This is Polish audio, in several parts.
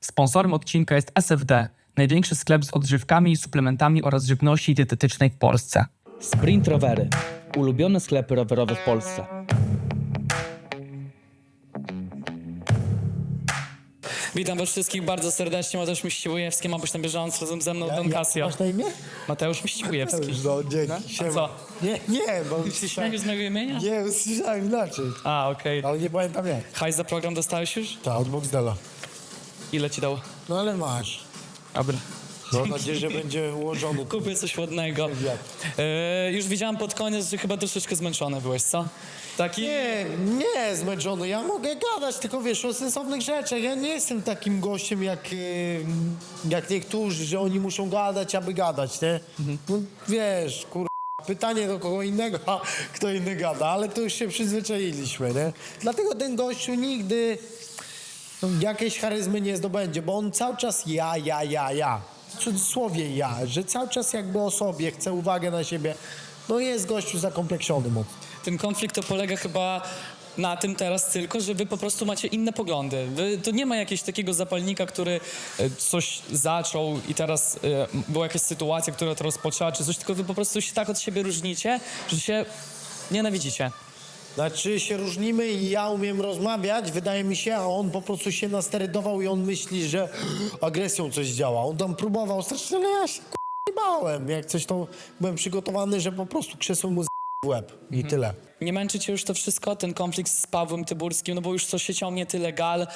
Sponsorem odcinka jest SFD, największy sklep z odżywkami i suplementami oraz żywności dietetycznej w Polsce. Sprint Rowery. Ulubione sklepy rowerowe w Polsce. Witam was wszystkich bardzo serdecznie. Mateusz Miściłujewski ma być na bieżąco razem ze mną Don Casio. Masz na imię? Mateusz Miściłujewski. No, dzięki. A Siema. co? Nie, nie, bo śmiejesz z mojego imienia? Nie, usłyszałem inaczej. A, okej. Ale nie pamiętam jak. Hajs za program dostałeś już? Ta, od Boxdela. Ile ci dał? No ale masz. Dobra. Mam nadzieję, że będzie ułożony. Kupię coś ładnego. E, już widziałem pod koniec, że chyba troszeczkę zmęczony byłeś, co? Taki? Nie, nie zmęczony. Ja mogę gadać, tylko wiesz, o sensownych rzeczach. Ja nie jestem takim gościem jak, y, jak niektórzy, że oni muszą gadać, aby gadać, nie? No wiesz, kur... Pytanie do kogo innego, a kto inny gada, ale to już się przyzwyczailiśmy, nie? Dlatego ten gościu nigdy jakiejś charyzmy nie zdobędzie, bo on cały czas ja, ja, ja, ja. W cudzysłowie ja, że cały czas jakby o sobie chce uwagę na siebie. No jest gościu zakompleksiony mocno. Ten konflikt to polega chyba na tym teraz tylko, że wy po prostu macie inne poglądy. Wy, to nie ma jakiegoś takiego zapalnika, który e, coś zaczął i teraz e, była jakaś sytuacja, która to rozpoczęła, czy coś, tylko wy po prostu się tak od siebie różnicie, że się nienawidzicie. Znaczy się różnimy i ja umiem rozmawiać, wydaje mi się, a on po prostu się nasterydował i on myśli, że agresją coś działa. On tam próbował strasznie, ale ja się k***a, bałem. Jak coś to byłem przygotowany, że po prostu krzesłem mu z w łeb i tyle. Nie męczy cię już to wszystko, ten konflikt z Pawłem Tyburskim, no bo już co się ciągnie tyle gal,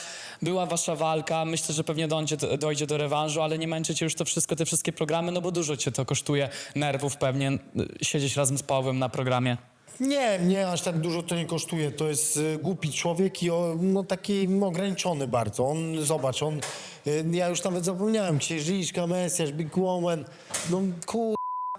była wasza walka, myślę, że pewnie dojdzie, dojdzie do rewanżu, ale nie męczy cię już to wszystko, te wszystkie programy, no bo dużo cię to kosztuje nerwów pewnie, y, siedzieć razem z Pawłem na programie. Nie, nie, aż tak dużo to nie kosztuje. To jest y, głupi człowiek i o, no, taki ograniczony bardzo. On, zobacz, on, y, ja już nawet zapomniałem, księżniczka, Mesjasz, Big Woman, no kur...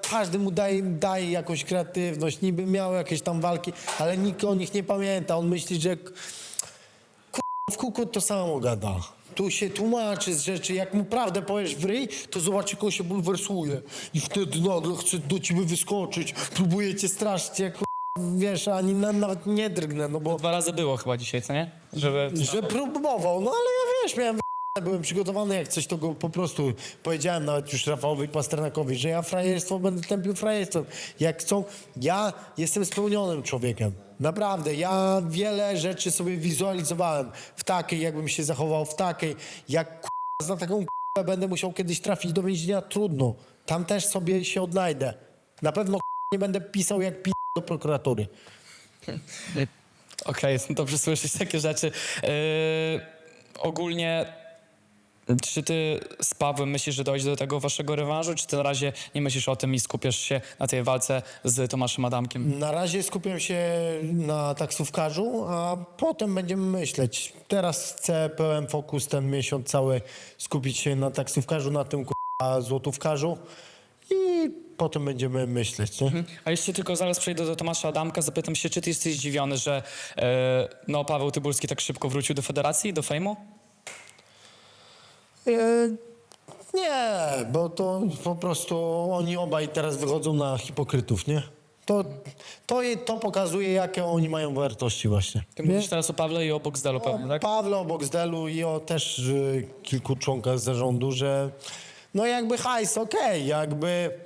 Każdy mu daje, daje jakąś kreatywność, niby miał jakieś tam walki, ale nikt o nich nie pamięta. On myśli, że kur... w kółko to samo gada. Tu się tłumaczy z rzeczy, jak mu prawdę powiesz w ryj, to zobacz, jak on się bulwersuje. I wtedy nagle chce do ciebie wyskoczyć, próbuje cię straszyć, jak. Wiesz, ani na, nawet nie drgnę, no bo... Dwa razy było chyba dzisiaj, co nie? Żeby... Że próbował, no ale ja wiesz, miałem byłem przygotowany jak coś, to go po prostu powiedziałem nawet już Rafałowi Pasternakowi, że ja frajerstwo będę tępił frajerstwem. Jak chcą, ja jestem spełnionym człowiekiem. Naprawdę, ja wiele rzeczy sobie wizualizowałem w takiej, jakbym się zachował w takiej, jak k***a, za taką k***a będę musiał kiedyś trafić do więzienia, trudno. Tam też sobie się odnajdę. Na pewno k***a, nie będę pisał jak p*** do prokuratury. Okej, dobrze słyszeć takie rzeczy. Yy, ogólnie, czy ty z Pawłem myślisz, że dojdzie do tego waszego rewanżu, czy ty na razie nie myślisz o tym i skupiasz się na tej walce z Tomaszem Adamkiem? Na razie skupiam się na taksówkarzu, a potem będziemy myśleć. Teraz chcę pełen fokus ten miesiąc cały skupić się na taksówkarzu, na tym k***a złotówkarzu potem będziemy myśleć. Nie? A jeszcze tylko zaraz przejdę do Tomasza Adamka, zapytam się, czy ty jesteś zdziwiony, że e, no, Paweł Tyburski tak szybko wrócił do federacji, do fejmu? E, nie, bo to po prostu oni obaj teraz wychodzą na hipokrytów, nie? To, to, to pokazuje, jakie oni mają wartości właśnie. Ty mówisz teraz o Pawle i o Boxdelu pewnie, o tak? Pawle, o Boxdelu i o też y, kilku członkach zarządu, że no jakby hajs, okej, jakby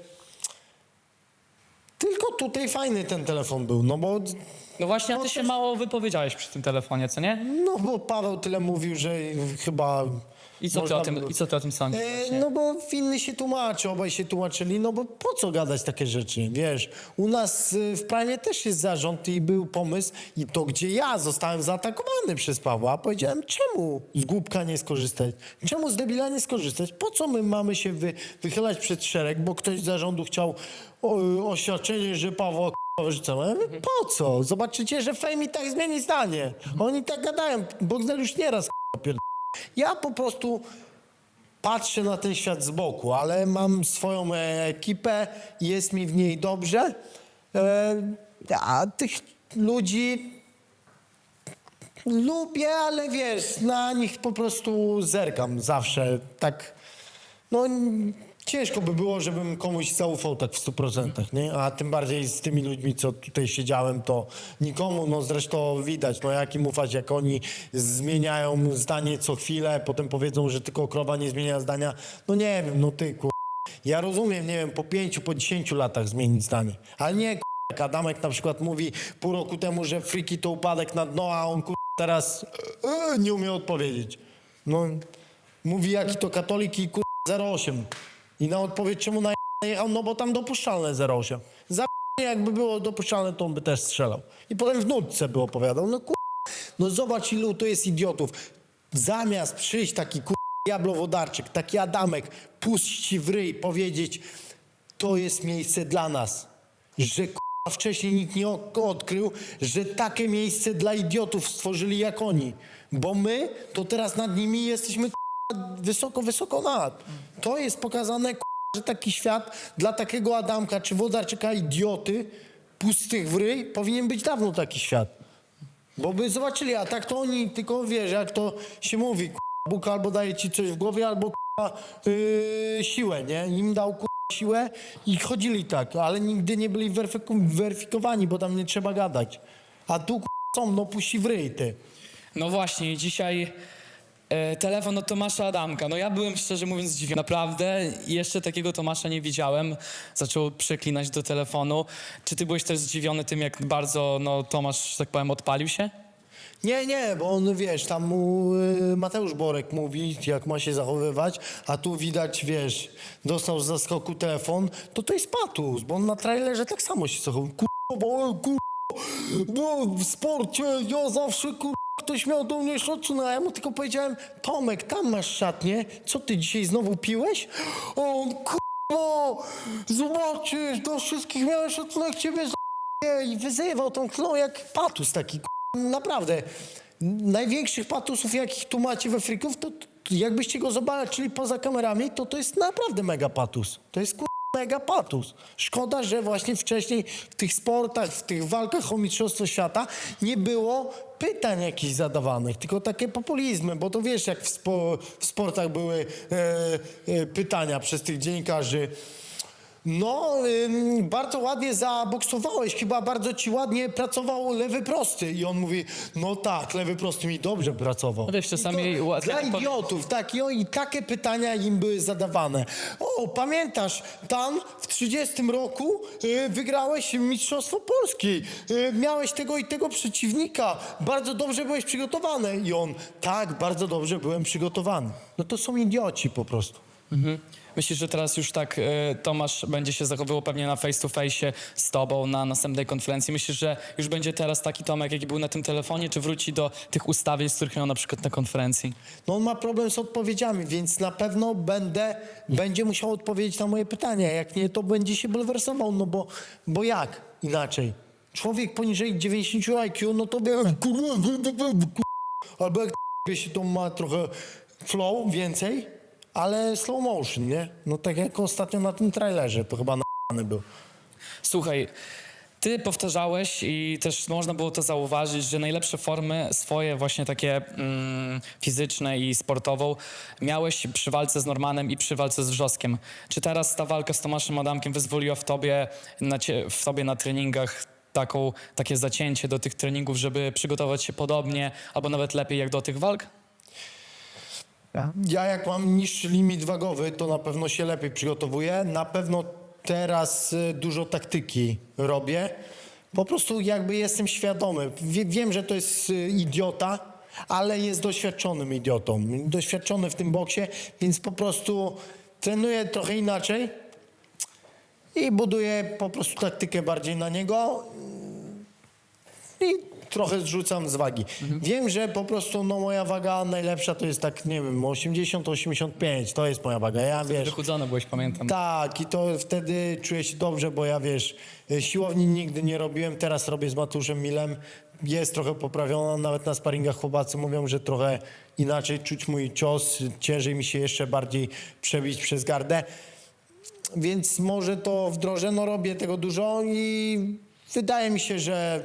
tylko tutaj fajny ten telefon był, no bo No właśnie, a ty się mało wypowiedziałeś przy tym telefonie, co nie? no bo Paweł tyle mówił, że chyba I co ty można o tym, było- i co ty o tym sądzisz? E, właśnie? No bo inny się tłumaczy, obaj się tłumaczyli, no bo po co gadać takie rzeczy, wiesz? U nas y, w Prime też jest zarząd i był pomysł i to, gdzie ja zostałem zaatakowany przez Pawła, powiedziałem, czemu z głupka nie skorzystać? Czemu z debila nie skorzystać? Po co my mamy się wy, wychylać przed szereg, bo ktoś z zarządu chciał o, oświadczenie, że? Ja mówię, Po co? Zobaczycie, że Fame i tak zmieni zdanie. Oni tak gadają, Bogdan już nieraz k***a pierd... Ja po prostu patrzę na ten świat z boku, ale mam swoją e, ekipę jest mi w niej dobrze. E, a tych ludzi lubię, ale wiesz, na nich po prostu zerkam zawsze. Tak, no ciężko by było, żebym komuś zaufał tak w 100%, nie? A tym bardziej z tymi ludźmi, co tutaj siedziałem, to nikomu, no zresztą widać, no jak im ufać, jak oni zmieniają zdanie co chwilę, potem powiedzą, że tylko krowa nie zmienia zdania. No nie wiem, no ty kur... Ja rozumiem, nie wiem, po pięciu, po dziesięciu latach zmienić zdanie, ale nie kur... jak Adamek na przykład mówi pół roku temu, że friki to upadek na dno, a on kur... teraz e, nie umie odpowiedzieć. No, mówi jaki to katolik i kur... 08. I na odpowiedź czemu na jechał, no bo tam dopuszczalne 08. Za jakby było dopuszczalne, to on by też strzelał. I potem w nutce by opowiadał. No kur... No zobacz ilu to jest idiotów. Zamiast przyjść taki kur... Jablowodarczyk, taki Adamek, puść w ryj, powiedzieć to jest miejsce dla nas. Że k***a, wcześniej nikt nie odkrył, że takie miejsce dla idiotów stworzyli jak oni. Bo my to teraz nad nimi jesteśmy wysoko, wysoko nad. To jest pokazane, k***a, że taki świat dla takiego Adamka czy Wodarczyka idioty, pustych w ryj, powinien być dawno taki świat. Bo by zobaczyli, a tak to oni tylko wiesz, jak to się mówi, Bóg albo daje ci coś w głowie, albo yy, siłę, nie? Im dał siłę i chodzili tak, ale nigdy nie byli weryfikowani, bo tam nie trzeba gadać. A tu są, no puści w ryj, ty. No właśnie, dzisiaj e, telefon od Tomasza Adamka. No ja byłem szczerze mówiąc zdziwiony. Naprawdę, jeszcze takiego Tomasza nie widziałem. Zaczął przeklinać do telefonu. Czy ty byłeś też zdziwiony tym, jak bardzo no, Tomasz, że tak powiem, odpalił się? Nie, nie, bo on, wiesz, tam mu y, Mateusz Borek mówi, jak ma się zachowywać, a tu widać, wiesz, dostał z zaskoku telefon, to to jest patus, bo on na trailerze tak samo się zachowuje. Kurwa, bo kur... No, w sporcie ja zawsze, kur... Ktoś miał do mnie szacunek, a ja mu tylko powiedziałem, Tomek, tam masz szatnię, co ty dzisiaj znowu piłeś? On, kurwa, zobaczysz, do wszystkich miałem szacunek, ciebie z... i wyzywał tą klą jak patus taki, Naprawdę. Największych patusów, jakich tu macie we frików, to, jakbyście go zobaczyli poza kamerami, to to jest naprawdę mega patus. To jest kur... mega patus. Szkoda, że właśnie wcześniej w tych sportach, w tych walkach o mistrzostwo świata nie było pytań jakichś zadawanych, tylko takie populizmy, bo to wiesz, jak w, spo, w sportach były e, e, pytania przez tych dziennikarzy. No, ym, bardzo ładnie zaboksowałeś, chyba bardzo ci ładnie pracował lewy prosty. I on mówi, no tak, lewy prosty mi dobrze pracował. No wiesz, czasami I to Dla idiotów, tak, i, o- i takie pytania im były zadawane. O, pamiętasz, tam w 30 roku y, wygrałeś Mistrzostwo Polski, y, miałeś tego i tego przeciwnika, bardzo dobrze byłeś przygotowany. I on, tak, bardzo dobrze byłem przygotowany. No to są idioci po prostu. Myślisz, że teraz już tak e, Tomasz będzie się zachowywał pewnie na face to face z tobą na następnej konferencji? Myślisz, że już będzie teraz taki Tomek, jaki był na tym telefonie, czy wróci do tych ustawień, z których miał na przykład na konferencji? No on ma problem z odpowiedziami, więc na pewno będę, będzie musiał odpowiedzieć na moje pytania. Jak nie, to będzie się bulwersował, no bo, bo jak inaczej? Człowiek poniżej 90 IQ, no to wie, kurwa, albo jak się to ma trochę flow więcej, ale slow motion, nie? No tak jak ostatnio na tym trailerze, to chyba na był. Słuchaj, ty powtarzałeś i też można było to zauważyć, że najlepsze formy swoje właśnie takie mm, fizyczne i sportową miałeś przy walce z Normanem i przy walce z Wrzoskiem. Czy teraz ta walka z Tomaszem Adamkiem wyzwoliła w tobie na, w tobie na treningach taką, takie zacięcie do tych treningów, żeby przygotować się podobnie albo nawet lepiej jak do tych walk? Ja jak mam niższy limit wagowy, to na pewno się lepiej przygotowuję. Na pewno teraz y, dużo taktyki robię. Po prostu jakby jestem świadomy. Wie, wiem, że to jest y, idiota, ale jest doświadczonym idiotą. Doświadczony w tym boksie, więc po prostu trenuję trochę inaczej i buduję po prostu taktykę bardziej na niego i trochę zrzucam z wagi. Wiem, że po prostu no, moja waga najlepsza to jest tak, nie wiem, 80-85, to jest moja waga. Ja wiesz, Wychudzony byłeś, pamiętam. tak i to wtedy czuję się dobrze, bo ja wiesz, y, siłowni nigdy nie robiłem, teraz robię z Matuszem Milem. Jest trochę poprawiona, nawet na sparingach chłopacy mówią, że trochę inaczej czuć mój cios, ciężej mi się jeszcze bardziej przebić przez gardę. Więc może to wdrożę, no robię tego dużo i wydaje mi się, że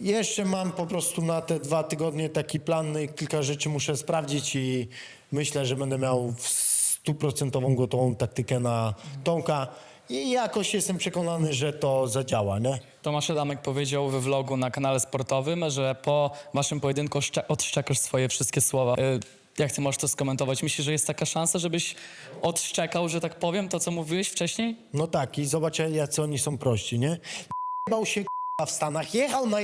jeszcze mam po prostu na te dwa tygodnie taki plan, i kilka rzeczy muszę sprawdzić i myślę, że będę miał stuprocentową gotową taktykę na Tomka i jakoś jestem przekonany, że to zadziała, nie? Tomasz Adamek powiedział we vlogu na kanale sportowym, że po waszym pojedynku szcze- odszczekasz swoje wszystkie słowa. Y, Jak ty możesz to skomentować? Myślisz, że jest taka szansa, żebyś odszczekał, że tak powiem, to co mówiłeś wcześniej? No tak, i zobaczę, jacy oni są prości, nie? Bał się w Stanach, jechał na.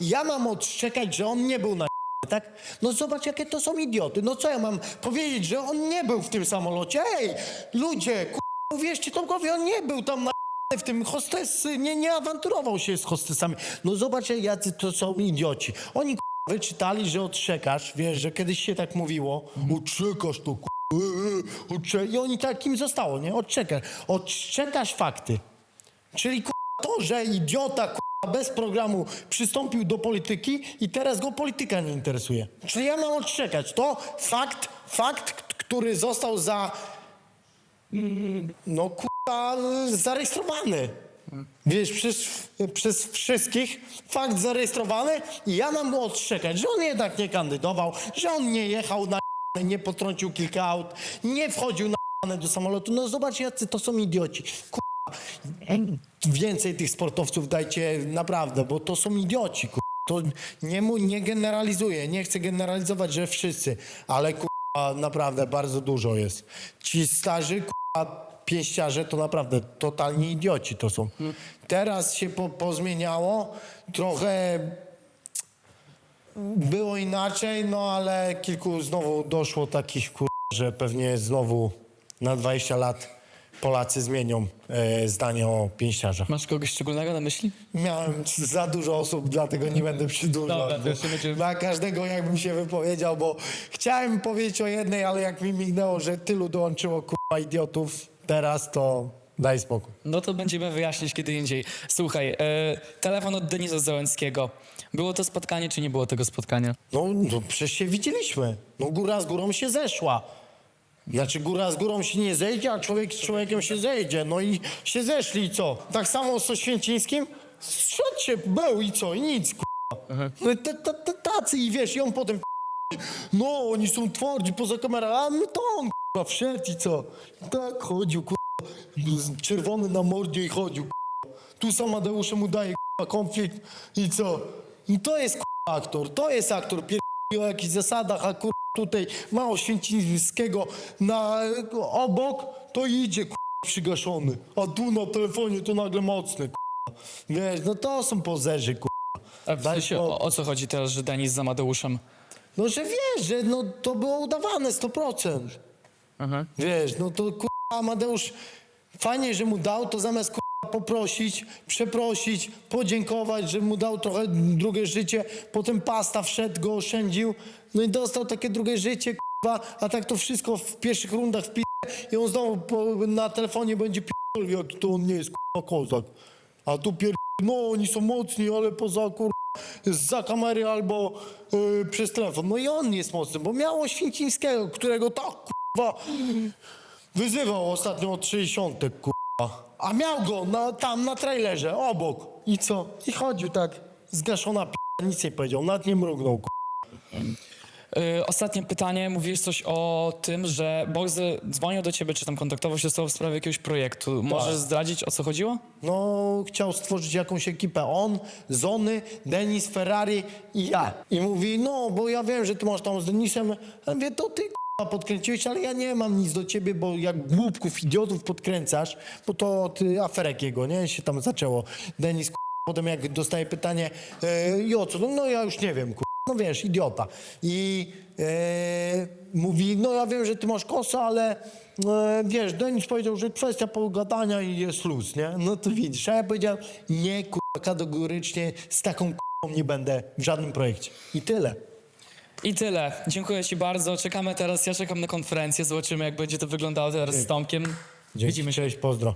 Ja mam odszczekać, że on nie był na tak? No zobacz, jakie to są idioty. No co ja mam powiedzieć, że on nie był w tym samolocie? Ej, ludzie, k***a, uwierzcie Tomkowi, on nie był tam na w tym hostesy, nie, nie awanturował się z hostesami. No zobacz, jacy to są idioci. Oni wyczytali, że odszczekasz, wiesz, że kiedyś się tak mówiło, odczekasz to k***a, e, e. I oni takim zostało, nie? Odczekasz. Odczekasz fakty. Czyli k***a, to, że idiota k***a, bez programu przystąpił do polityki i teraz go polityka nie interesuje. Czyli ja mam odczekać. To fakt, fakt, który został za no k***a, zarejestrowany. Wiesz, przez, przez wszystkich fakt zarejestrowany i ja mam odczekać, że on jednak nie kandydował, że on nie jechał na nie potrącił kilka aut, nie wchodził na do samolotu. No zobacz, jacy to są idioci. Więcej tych sportowców dajcie naprawdę, bo to są idioci. K***a. To nie, mu, nie generalizuję, nie chcę generalizować, że wszyscy, ale k***a, naprawdę bardzo dużo jest. Ci starzy k***a, pieściarze to naprawdę totalni idioci to są. Teraz się po, pozmieniało, trochę było inaczej, no ale kilku znowu doszło takich kur... że pewnie znowu na 20 lat Polacy zmienią e, zdanie o pięściarzach. Masz kogoś szczególnego na myśli? Miałem za dużo osób, dlatego nie będę przydłużał. Dobra, to jeszcze będzie- Dla każdego jakbym się wypowiedział, bo chciałem powiedzieć o jednej, ale jak mi mignęło, że tylu dołączyło kurwa idiotów teraz, to daj spokój. No to będziemy wyjaśnić kiedy indziej. Słuchaj, e, telefon od Denisa Załęckiego. Było to spotkanie, czy nie było tego spotkania? No, no przecież się widzieliśmy. No góra z górą się zeszła. Znaczy góra z górą się nie zejdzie, a człowiek z człowiekiem się zejdzie. No i się zeszli i co? Tak samo z Oświęcińskim? Szedł się, był i co? I nic, k***a. No t- t- t- tacy i wiesz, i on potem k***a, no oni są twardzi poza kamerą, a my to on k***a wszedł i co? Tak chodził, k***a, czerwony na mordzie i chodził, k***a. Tu sam Amadeusze mu daje k***a konflikt i co? I to jest k***a aktor, to jest aktor, pier o jakichś zasadach, a kur... tutaj ma Oświęcimskiego na obok, to idzie kur... przygaszony, a tu na telefonie to nagle mocny, kur... Wiesz, no to są pozerzy, kur... A w Daj sensie, o, o co chodzi teraz, że Denis z Amadeuszem? No, że wiesz, że no, to było udawane 100%. Wiesz, no to kur... Amadeusz, fajnie, że mu dał, to zamiast kur... poprosić, przeprosić, podziękować, że mu dał trochę drugie życie, potem pasta wszedł, go oszczędził, no i dostał takie drugie życie, kurwa, a tak to wszystko w pierwszych rundach wpi... i on znowu po, na telefonie będzie pierdol, jaki to on nie jest, kurwa, kozak. A tu pier... no oni są mocni, ale poza kur... za kamery albo y, przez telefon. No i on jest mocny, bo miało Święcińskiego, którego tak, kurwa, wyzywał ostatnio od 60, kurwa. A miał go na, tam na trailerze, obok. I co? I chodził tak, zgaszona p... nic nie powiedział, nawet nie mrugnął, kurwa. Y, ostatnie pytanie. Mówiłeś coś o tym, że Boxy dzwonił do ciebie, czy tam kontaktował się z tobą w sprawie jakiegoś projektu. Możesz zdradzić, o co chodziło? No, chciał stworzyć jakąś ekipę. On, Zony, Denis, Ferrari i ja. I mówi, no, bo ja wiem, że ty masz tam z Denisem. Ja mówię, to ty k***a, podkręciłeś, ale ja nie mam nic do ciebie, bo jak głupków, idiotów podkręcasz, bo to od y, aferek jego, nie? Się tam zaczęło. Denis, k***a, potem jak dostaje pytanie, e, i o co? No, no ja już nie wiem, k***a. No wiesz, idiota. I e, mówi, no ja wiem, że ty masz kosę, ale e, wiesz, Denis powiedział, że kwestia pogadania i jest luz, nie? No to widzisz, a ja powiedziałem, nie, kurwa, kategorycznie z taką kurwą nie będę w żadnym projekcie. I tyle. I tyle. Dziękuję ci bardzo. Czekamy teraz, ja czekam na konferencję, zobaczymy jak będzie to wyglądało teraz z Tomkiem. Widzimy się. Cześć, pozdro.